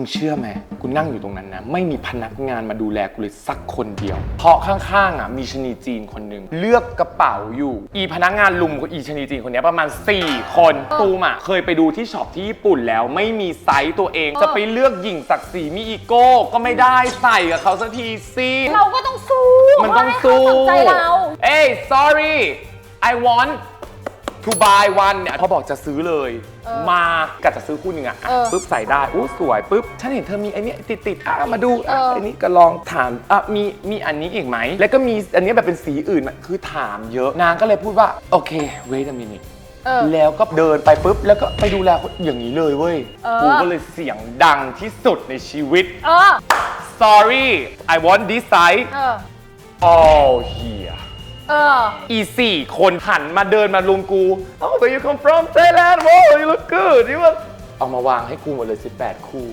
มึงเชื่อไหมกูนั่งอยู่ตรงนั้นนะ ไม่มีพนักงานมาดูแลกูเลยสักคนเดียว เพราะข้างๆอะมีชะนีจีนคนหนึ่งเลือกกระเป๋าอยู่ อีพนักงานลุมอีชะนีจีนคนเนี้ยประมาณ 4 คน ตูมอะเคยไปดูที่ช็อปที่ญี่ปุ่นแล้ว ไม่มีไซส์ตัวเอง จะไปเลือกหญิงศักดิ์ศรีมีอีโก้ก็ไม่ได้ใส่กับเขาสักทีสิเราก็ต้องสู้มันต้องให้เขาสู้สนใจเราเอ้ย sorry I want to buy one เนี่ยพอบอกจะซื้อเลย มากัจะซื้อคู่หนึ่งอะอะเออปุ๊บใส่ได้อู้สวยปุ๊บฉันเห็นเธอมีไอ้เนี้ยติดติดๆอะมาดูอะเอออัไอ้นี้ก็ลองถามอะมีมีอันนี้อีกไหม แล้วก็มีอันนี้แบบเป็นสีอื่นมาคือถามเยอะนางก็เลยพูดว่าโอเค wait a minute เออ แล้วก็เดินไปปุ๊บ แล้วก็ไปดูแลคนอย่างนี้เลยเว้ย เออ กูก็เลยเสียงดังที่สุดในชีวิต เออ sorry I want this size เออ all here เอีสี่คนหันมาเดินมาลุมกู Oh where you come from Thailand Wow you look good you look เอามาวางให้กูหมดเลย 18 คู่